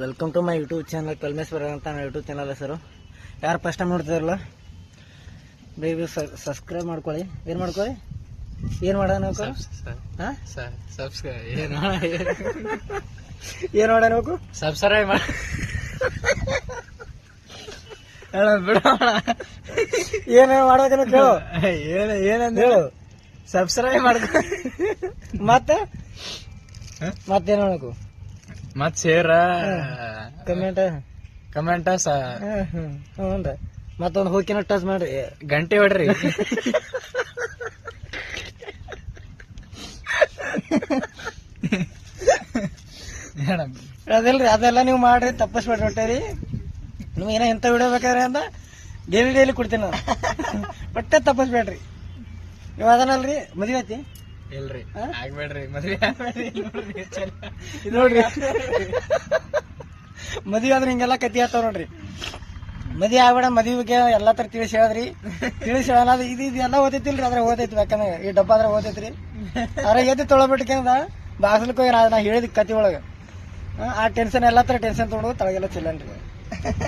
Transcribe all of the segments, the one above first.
Welcome to my YouTube channel Kalmeshwara ಅಂತ ನನ್ನ YouTube channel ಹೆಸರು ಯಾರು ಫಸ್ಟ್ ಟೈಮ್ ನೋಡ್ತಿದಾರಲ್ಲ? ಬೇಗ ಸಬ್ಸ್ಕ್ರೈಬ್ ಮಾಡ್ಕೊಳ್ಳಿ. ಏನು ಮಾಡ್ಕೊಳ್ಳಿ? ಏನು ಮಾಡೋಣ ಹಾಂ? ಸಬ್ಸ್ಕ್ರೈಬ್ ಏನು ಮಾಡಬೇಕು ಸಬ್ಸ್ಕ್ರೈಬ್ ಮಾಡಿ ಹೇಳ ಬಿಡೋಣ ಏನು ಮಾಡ್ಬೇಕನ್ನ ಕೇಳು ಏನು ಏನಂದ್ರೆ ಹೇಳು. ಸಬ್ಸ್ಕ್ರೈಬ್ ಮಾಡ್ಕೊ ಮತ್ತೆ? ಮತ್ತೇನು ಮಾಡಬೇಕು? ಮತ್ ಸೇರ ಕಮೆಂಟ್ ಕಮೆಂಟ್ ಹ್ಞೂ ಮತ್ತೊಂದು ಹೋಗಿನ ಟಚ್ ಮಾಡ್ರಿ. ಗಂಟೆ ಹೊಡ್ರಿ. ಅದಲ್ರಿ ಅದೆಲ್ಲ ನೀವು ಮಾಡ್ರಿ ತಪ್ಪಿಸ್ಬೇಡ್ರಿ ಹೊಟ್ಟೆರಿ ನಿಮ್ಗೆ ಏನೋ ಎಂತ ವಿಡಿಯೋ ಬೇಕಾದ್ರೆ ಅಂತ ಡೈಲಿ ಡೈಲಿ ಕೊಡ್ತೀನಿ ನಾನು. ಹೊಟ್ಟೆ ತಪ್ಪಸ್ಬೇಡ್ರಿ. ನೀವು ಅದನ್ನಲ್ರಿ ಮದುವೆ ಐತಿ ಇಲ್ರಿ? ಆಗ್ಬೇಡ್ರಿ ಮದ್ವೆ ನೋಡ್ರಿ ಮದ್ವೆ ಆದ್ರೆ ಹಿಂಗೆಲ್ಲ ಕತಿ ಆಗ್ತಾವ ನೋಡ್ರಿ. ಮದಿ ಆಗ್ಬೇಡ ಮದುವೆಗೆ ಎಲ್ಲ ತರ ತಿಳಿಸಿ ಹೇಳಿದ್ರಿ. ತಿಳಿಸಿ ಹೇಳಲ್ಲ ಇದು ಇದು ಎಲ್ಲ ಓದೈತಿಲ್ರಿ ಅದ್ರ ಓದೈತಿ ಯಾಕಂದ್ರೆ ಈ ಡಬ್ಬ ಅದ್ರ ಓದೈತ್ರಿ. ಅದ್ರ ಎದ್ದು ತೊಳಬಿಟ್ಕಂದ ಬಾಗಿಲಕ್ಕೆ ಹೋಗಿ ನಾ- ಹೇಳಿದ ಕತಿ ಒಳಗೆ. ಆ, ಆ ಟೆನ್ಷನ್ ಎಲ್ಲ ತರ ಟೆನ್ಷನ್ ತೊಗೊಂಡು ತಳಗೆಲ್ಲ ಚೆಲ್ಲನ್ರಿ.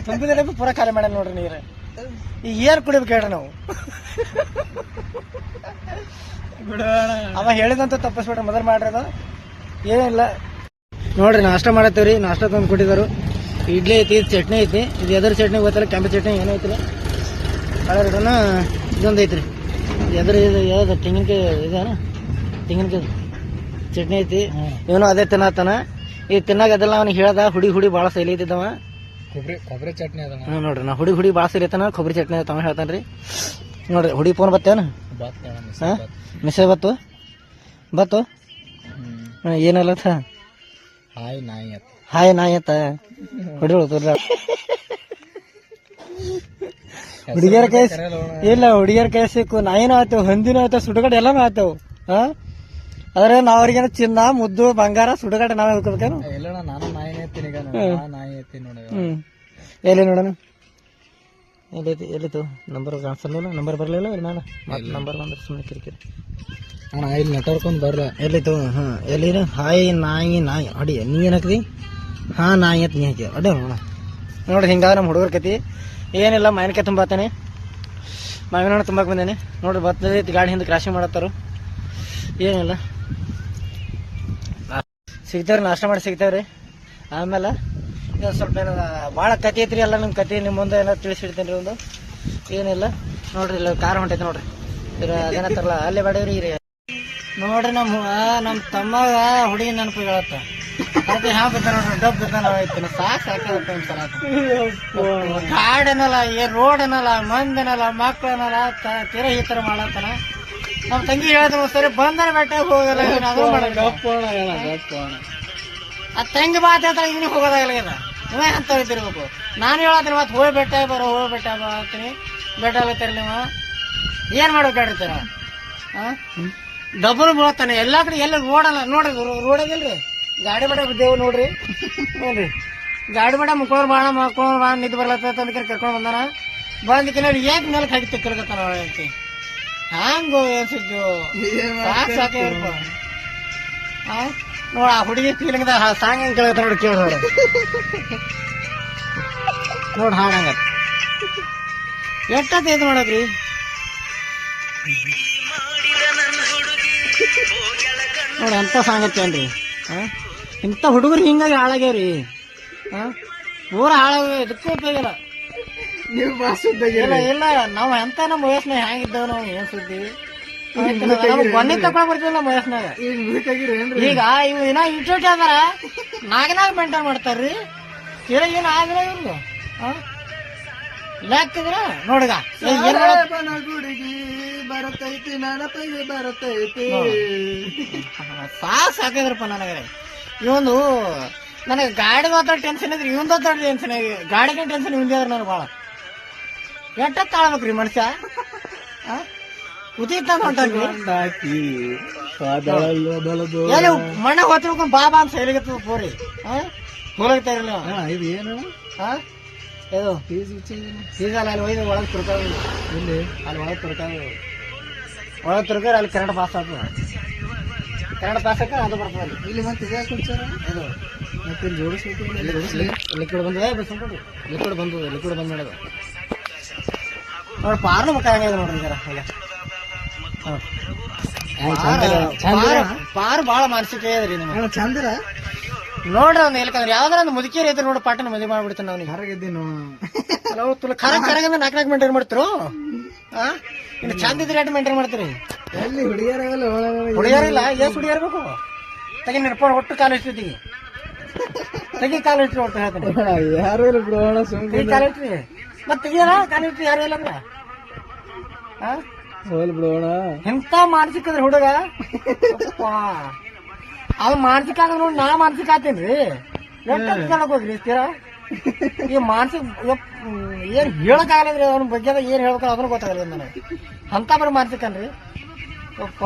ತುಂಬಿದ್ರೆ ಪೂರ ಖಾಲಿ ಮಾಡ್ಯಾನ ನೋಡ್ರಿ ನೀರು. ಈಗ ಏನ್ ಕುಡಿಬೇಕು ಹೇಳ ನಾವು. ಅವ ಹೇಳಿದಂತ ತಪ್ಪಿಸ್ಬಿಟ್ರೆ ಮೊದಲು ಮಾಡ್ರಿ ಅದು ಏನಿಲ್ಲ ನೋಡ್ರಿ ನಾಷ್ಟ ಮಾಡತ್ತೇವ್ರಿ. ನಾಷ್ಟ ತಂದು ಕೊಟ್ಟಿದ್ದಾರೆ. ಇಡ್ಲಿ ಐತಿ ಇದು ಚಟ್ನಿ ಐತಿ. ಇದು ಎದ್ರ ಚಟ್ನಿ ಗೊತ್ತಲ್ಲ ಕೆಂಪು ಚಟ್ನಿ ಏನೈತಿಲ್ಲ ಕಳರಿಡನ ಇದೊಂದು ಐತ್ರಿ. ಎದ್ರ ಇದು ಯಾವ್ದು ತೆಂಗಿನಕಾಯಿ ಇದೇನ ತೆಂಗಿನಕಾಯಿ ಚಟ್ನಿ ಐತಿ. ಇವನು ಅದೇ ತಿನ್ನತ್ತಾನ ಈ ತಿನ್ನಾಗ ಅದೆಲ್ಲ ಅವ್ನಿಗೆ ಹೇಳ್ದ ಹುಡಿ ಹುಡಿ ಭಾಳ ಸೈಲಿ ಐತಿದ್ದವ ಕೊಬ್ಬರಿ ಕೊಬ್ಬರಿ ಚಟ್ನಿ ಅದ ಹ್ಞೂ ನೋಡ್ರಿ ನಾ ಹುಡಿ ಹುಡಿ ಭಾಳ ಸೈಲಿ ಐತನ ಕೊಬ್ಬರಿ ಚಟ್ನಿ ತಮ್ಮ ಹೇಳ್ತಾನ್ರಿ. ನೋಡ್ರಿ ಹುಡಿ ಫೋನ್ ಬತ್ತೇನ? ಹಾ? ಮೆಸೇಜ್ ಬತ್ತು? ಬತ್ತು? ಏನಲ್ಲ ಹಾಯ್ ನಾಯಿ ಅತ್ತ ಹಾಯ್ ನಾಯತ್ತ ಹೊಡಿಗಳು ತುರ್ರ ಹುಡುಗಿಯರ ಕೈ ಇಲ್ಲ ಹುಡುಗಿಯರ ಕೈ ಸಿಕ್ಕು. ನಾಯಿನೂ ಆಯ್ತೇವೆ ಹಂದಿನೂ ಆಯ್ತವು ಸುಡುಗಡೆ ಎಲ್ಲಾನು ಆಯ್ತವು. ಹಾ? ಆದ್ರೆ ನಾವ್ ಅವ್ರಿಗೇನ ಚಿನ್ನ ಮುದ್ದು ಬಂಗಾರ ಸುಡುಗಡೆ ನಾವೇ ನಾಯಿನೇ ಎತ್ತೀನಿ ಈಗ ನಾಯಿ ನೋಡಿ ಎಲ್ಲಿ ನೋಡೋಣ? ಎಲ್ಲೈತಿ ಎಲ್ಲಿತ್ತು ನಂಬರ್ ಕಾಣಿಸಲಿಲ್ಲ ನಂಬರ್ ಬರಲಿಲ್ಲ ಇಲ್ಲ ನಾನು ಮತ್ತೆ ನಂಬರ್ ಬಂದ್ರೆ ಸುಮ್ಮನೆ ಕಿರಿಕಿರಿ. ಅಣ್ಣ ಇಲ್ಲಿ ನೆಟ್ವರ್ಕ್ ಒಂದು ಬರ್ಲ ಎಲ್ಲಿತ್ತು ಹಾಂ ಎಲ್ಲಿರ ಹಾಯ್ ನಾಯಿ ನಾಯಿ. ಅಡಿ ನೀ ಏನಾಕ್ತಿ ಹಾಂ ನಾಯಿ ಅಂತ ನೀ ಹಾಕಿ ಅಡಿ ನೋಡ ನೋಡ್ರಿ ಹಿಂಗಾದ್ರೆ ನಮ್ಮ ಹುಡುಗರ ಕತಿ. ಏನಿಲ್ಲ ಮಾವಿನಕಾಯಿ ತುಂಬಾತಾನೆ. ಮಾವಿನ ಹಣ್ಣು ತುಂಬಾಕ್ ಬಂದೇನೆ. ನೋಡ್ರಿ ಬರ್ತದೈತಿ ಗಾಡಿ ಹಿಂದೆ ಕ್ರಾಶಿಂಗ್ ಮಾಡತ್ತಾರು. ಏನಿಲ್ಲ. ಸಿಗ್ತಾವ್ರಿ ನಾಷ್ಟ ಮಾಡಿ ಸಿಗ್ತಾವ್ರಿ. ಆಮೇಲೆ ಸ್ವಲ್ಪ ಏನೋ ಭಾಳ ಕತೆ ಐತ್ರಿ ಎಲ್ಲ ನಿಮ್ಮ ಕತೆ ನಿಮ್ಮ ಮುಂದೆ ಏನೋ ತಿಳಿಸಿಡ್ತೇನೆ ರೀ ಒಂದು. ಏನಿಲ್ಲ, ನೋಡ್ರಿ ಇಲ್ಲ ಕಾರ್ ಹೊಂಟೈತೆ ನೋಡ್ರಿ. ಅದೇನತ್ತಲ್ಲ ಅಲ್ಲಿ ಅಲ್ಲೇ ಬೇಡವ್ರಿ ರೀ ನೋಡ್ರಿ ನಮ್ಮ ನಮ್ಮ ತಮ್ಮಗ ಹುಡುಗಿ ನೆನಪು ಹೇಳತ್ತ ಅದಕ್ಕೆ ಹ್ಯಾ ಬಿದ್ದ ನೋಡ್ರಿ ಡಬ್ ಬಿದ್ದ ನಾವು ಸಾಕು ಸಾಕ್ ಸಾಕಪ್ಪ ಸಲ ಕಾಡ್ ಏನಲ್ಲ ಏ ರೋಡ್ ಏನಲ್ಲ, ಮಂದಿ ಏನಲ್ಲ, ಮಕ್ಳು ಏನಲ್ಲ ತೀರ ಈ ಥರ ಮಾಡತ್ತಾನ ನಮ್ಮ ತಂಗಿ ಹೇಳಿದ್ರು ಸರಿ ಬಂದನ ಬೆಟ್ಟ ಹೋಗಲ್ಲ ಅದು ಮಾಡಲ್ಲ ಆ ತಂಗಿ ಮಾತು ಹೇಳ್ತಾಳೆ ಇವನಿಗೆ ಹೋಗೋದಾಗಲ್ಲ ಈಗ. ನೀವೇ ಅಂತ ತಿರ್ಬೇಕು ನಾನು ಹೇಳತ್ತೀನಿ ಮತ್ತೆ ಹೋಗಿ ಬೆಟ್ಟ ಬರೋ ಹೋಗಿ ಬೆಟ್ಟ ಬಾ ಅಂತೀನಿ. ಬೆಟ್ಟ ಆಗತ್ತೀರ ನೀವು? ಏನ್ ಮಾಡ್ಬೇಕು ಹೇಳಿರ್ತೀರ ಡಬಲ್ ಬೀಳ್ತಾನೆ ಎಲ್ಲಾ ಕಡೆ ಎಲ್ಲ ನೋಡಲ್ಲ, ನೋಡ್ರಿ ರೋಡ್ ಅದಿಲ್ರಿ ಗಾಡಿ ಬಡ ಬಿದ್ದೇವು ನೋಡ್ರಿ. ನೋಡ್ರಿ. ಗಾಡಿ ಬಡ ಮುಕ್ಕೋರ್ ಬಾಣ ಮಕ್ಕೋರ್ ಬಾಣ ನಿದ್ದು ಬರ್ಲತ್ತ ಅಂದ್ ಕರ್ಕೊಂಡ್ ಬಂದಾನ. ಬಂದಕ್ಕೆ ನೋಡಿ ಏಕ್ ಮೇಲೆ ಕಡಿ ತಿಕ್ಕರ್ಕತ್ತಾನ ಹೇಳ್ತಿ ಹ್ಯಾಂಗೋ ಸಾಕು ಸಾಕು ಆ? ನೋಡ ಆ ಹುಡುಗಿ ಫೀಲಿಂಗ್ ಸಾಂಗ್ ಹೆಂಗ್ ಕೇಳತ್ತ ನೋಡಿ ಕೇಳ ನೋಡಿ. ನೋಡ್ ಹಾಡಂಗ. ಎಷ್ಟ ಇದು ಮಾಡಕ್ರಿ ನೋಡಿ ಎಂತ ಸಾಂಗ್ ಐತೇನ್ರಿ? ಇಂಥ ಹುಡುಗರು ಹಿಂಗಾಗಿ ಹಾಳಾಗ್ಯಾವ್ರಿ. ಊರ ಹಾಳಾಗ ಇದಕ್ಕೂ ಉಪಯೋಗಿಲ್ಲ ನೀವು ಇಲ್ಲ ಇಲ್ಲ. ನಾವು ಎಂತ ನಮ್ಮ ವಯಸ್ಸಿನ ಹೆಂಗಿದ್ದೇವೆ ನಾವು ಏನ್ ಸುದ್ದಿ? ಬನ್ನಿ ತಕೊಂಡ್ ಬರ್ತಿಲ್ಲ ವಯಸ್ಸಿನಾಗ ಈಗ ಮುದುಕಾಗಿರಿ ಏನ್ರಿ? ಈಗ ಇವ್ ಇನ್ನ ಇಟ್ಟು ಅದಾರ ನಾಗನಾಗ ಮೇಂಟೈನ್ ಮಾಡ್ತಾರ್ರಿ. ಇಲ್ಲ ಏನ್ ಆಗಿಲ್ಲ ಇವ್ರು ಲೆಕ್ಕಿದ್ರ ನೋಡ್ಗ. ಗುಡಿಗಿ ಬರತೈತಿ ನೆನಪಿಗೆ ಬರತೈತಿ. ಸಾಸ್ ಹಾಕಿದ್ರಪ್ಪ ನನಗೆ. ಇವೊಂದು ನನಗೆ ಗಾಡಿ ಮಾತ್ರ ಟೆನ್ಷನ್ ಇದ್ರಿ ಇವನ್ ದೊಡ್ಡ ಟೆನ್ಷನ್ ಗಾಡಿಗೆ ಟೆನ್ಷನ್ ಇವಂದೇ ನನಗೆ ಭಾಳ ಎಟ್ಟ ತಾಳ್ಬೇಕ್ರಿ ಮನುಷ್ಯ? ಉದಿತ ಹೊಂಟನ್ರಿ ಹಾಕಿ ಎಲ್ಲಿ ಮಣ್ಣ ಹೊತ್ತಿರ್ಕೊಂಡು ಬಾಬಾ ಅಂತ ಹೇಳಿಗತ್ತ ಪೋರಿ. ಹೋಲಗ್ತಾ ಇರಲಿಲ್ಲ ಅಣ್ಣ ಇದು ಏನು ಇದು. ಸೀಸನ್ ಅಲ್ಲಿ ಒಯ್ದು ಒಳಗೆ ತುರ್ಕಾವ ಇಲ್ಲಿ ಅಲ್ಲಿ ಒಳಗೆ ತುರ್ಕಾವ ಒಳಗೆ ತುರ್ಕಾರ ಅಲ್ಲಿ ಕರೆಂಟ್ ಪಾಸ್ ಆಗ್ತದ. ಕರೆಂಟ್ ಪಾಸ್ ಅದು ಬರ್ತದೆ ಇಲ್ಲಿ ಮತ್ತೆ ಇದೇ ಇದು. ಮತ್ತೆ ಇಲ್ಲಿ ಜೋಡಿಸ್ಬೇಕು ಲಿಕ್ವಿಡ್ ಬಂದದ ಲಿಕ್ವಿಡ್ ಬಂದದ ಲಿಕ್ವಿಡ್ ಬಂದ ಮಾಡೋದು ನೋಡಿ ಪಾರ್ನ ಮುಖ ನೋಡ್ರಿ ಈಗ. ಪಾರ್- ಭಾಳ ಮಾನಸಿಕ ಇದ್ರಿ ನಿಮ್ಗೆ. ಚಂದ್ರ. ನೋಡ್ರಿ ಅವ್ನ ಹೇಳ್ಕಂದ್ರೆ ಯಾವ್ದಾರ ಒಂದು ಮುದುಕಿಯರ್ ಐತೆ ನೋಡಿ ಪಾಟನ ಮದುವೆ ಮಾಡ್ಬಿಡ್ತಾನೆ ಅವ್ನಿಗೆ. ಹೊರಗಿದ್ದೀನಿ ನಾವು ತುಲ ಖರ ಖರಗಂದ್ರೆ ನಾಲ್ಕು ನಾಲ್ಕು ಮೇಂಟೈನ್ ಮಾಡ್ತಿರು? ಆ? ಇನ್ನು ಚಂದ ಇದ್ರೆ ಎಷ್ಟು ಮೇಂಟೈನ್ ಮಾಡ್ತೀರಿ? ಎಲ್ಲಿ ಹುಡುಗಿಯರಾಗಲ್ಲ ಹುಡುಗಿಯರಿಲ್ಲ ಎಷ್ಟು ಹುಡುಗಿಯರ್ ಬೇಕು? ತೆಗಿ ನಡ್ಕೊಂಡು ಒಟ್ಟು ಕಾಲು ಇಟ್ಟು ತೆಗಿ. ಕಾಲು ಇಟ್ಟು ಒಟ್ಟು ಹೇಳ್ತಾನೆ. ಯಾರು ಇಲ್ಲ ಬಿಡು ಅಣ್ಣ ಸುಮ್ಮನೆ ಕಾಲು ಇಟ್ರಿ. ಮತ್ತೆ ತೆಗಿಯಲ್ಲ ಕಾಲು ಇಟ್ಟು ಯಾರು ಇಲ್ಲ ಅಂದ್ರೆ? ಆ? ಹೋಲ್ ಬಿಡೋಣ. ಎಂತ ಮಾನಸಿಕ ಅದ್ರಿ ಹುಡುಗ? ಅವ್ ಮಾನಸಿಕ ನೋಡಿ ನಾ ಮಾನಸಿಕ ಆತೇನ್ರಿ. ಹೋಗ್ರಿ ಸ್ಥಿರ ಈ ಮಾನಸಿಕ ಏನ್ ಹೇಳಕ್ ಆಗಲ್ರಿ ಅವ್ನ ಬಗ್ಗೆ ಏನ್ ಹೇಳ್ಬೇಕು ಅದನ್ನ ಗೊತ್ತಾಗಲ್ಲ ನನಗೆ. ಅಂತ ಬರೀ ಮಾನಸಿಕ ಅನ್ರಿ.